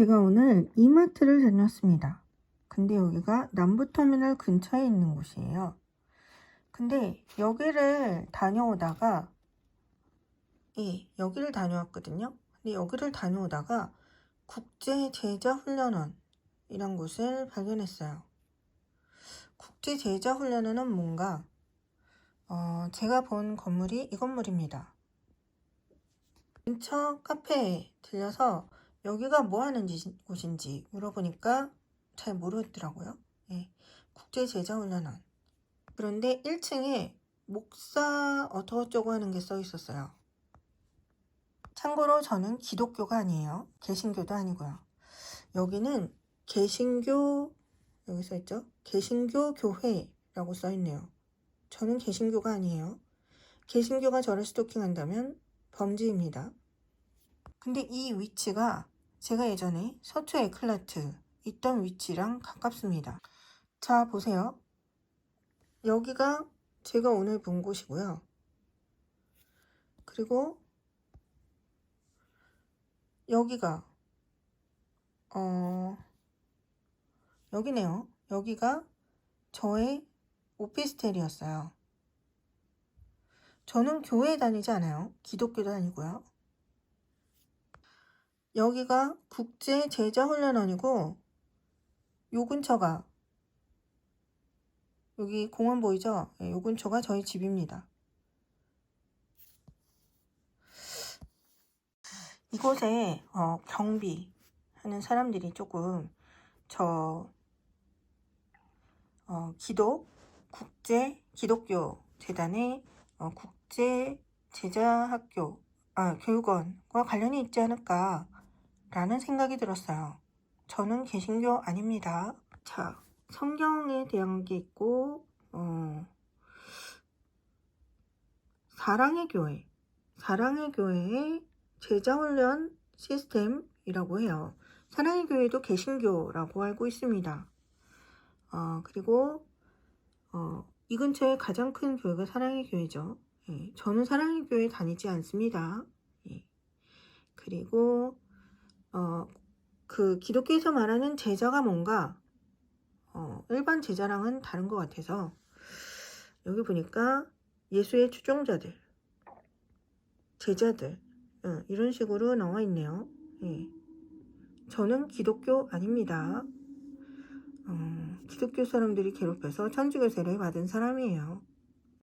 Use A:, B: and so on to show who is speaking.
A: 제가 오늘 이마트를 다녔습니다. 근데 여기가 남부터미널 근처에 있는 곳이에요. 근데 여기를 다녀오다가 예, 여기를 다녀왔거든요. 근데 여기를 다녀오다가 국제 제자 훈련원 이란 곳을 발견했어요. 국제 제자 훈련원은 뭔가 어, 제가 본 건물이 이 건물입니다. 근처 카페에 들려서 여기가 뭐 하는 지- 곳인지 물어보니까 잘 모르겠더라고요. 예, 국제제자훈련원. 그런데 1층에 목사 어쩌고저쩌고 하는 게 써 있었어요. 참고로 저는 기독교가 아니에요. 개신교도 아니고요. 여기는 개신교 여기 써 있죠? 개신교 교회라고 써 있네요. 저는 개신교가 아니에요. 개신교가 저를 스토킹한다면 범죄입니다. 근데 이 위치가 제가 예전에 서초 에클라트 있던 위치랑 가깝습니다. 자, 보세요. 여기가 제가 오늘 본 곳이고요. 그리고 여기가 어 여기네요. 여기가 저의 오피스텔이었어요. 저는 교회에 다니지 않아요. 기독교도 아니고요. 여기가 국제 제자 훈련원이고 요 근처가 여기 공원 보이죠? 예, 요 근처가 저희 집입니다. 이곳에 어, 경비 하는 사람들이 조금 저 어, 기독 국제 기독교 재단의 어, 국제 제자학교 아, 교육원과 관련이 있지 않을까 라는 생각이 들었어요. 저는 개신교 아닙니다. 자, 성경에 대한 게 있고, 어, 사랑의 교회. 사랑의 교회의 제자훈련 시스템이라고 해요. 사랑의 교회도 개신교라고 알고 있습니다. 어, 그리고, 어, 이 근처에 가장 큰 교회가 사랑의 교회죠. 예, 저는 사랑의 교회 다니지 않습니다. 예. 그리고, 어, 그 기독교에서 말하는 제자가 뭔가, 어, 일반 제자랑은 다른 것 같아서, 여기 보니까 예수의 추종자들, 제자들, 어, 이런 식으로 나와 있네요. 예. 저는 기독교 아닙니다. 어, 기독교 사람들이 괴롭혀서 천주교세를 받은 사람이에요.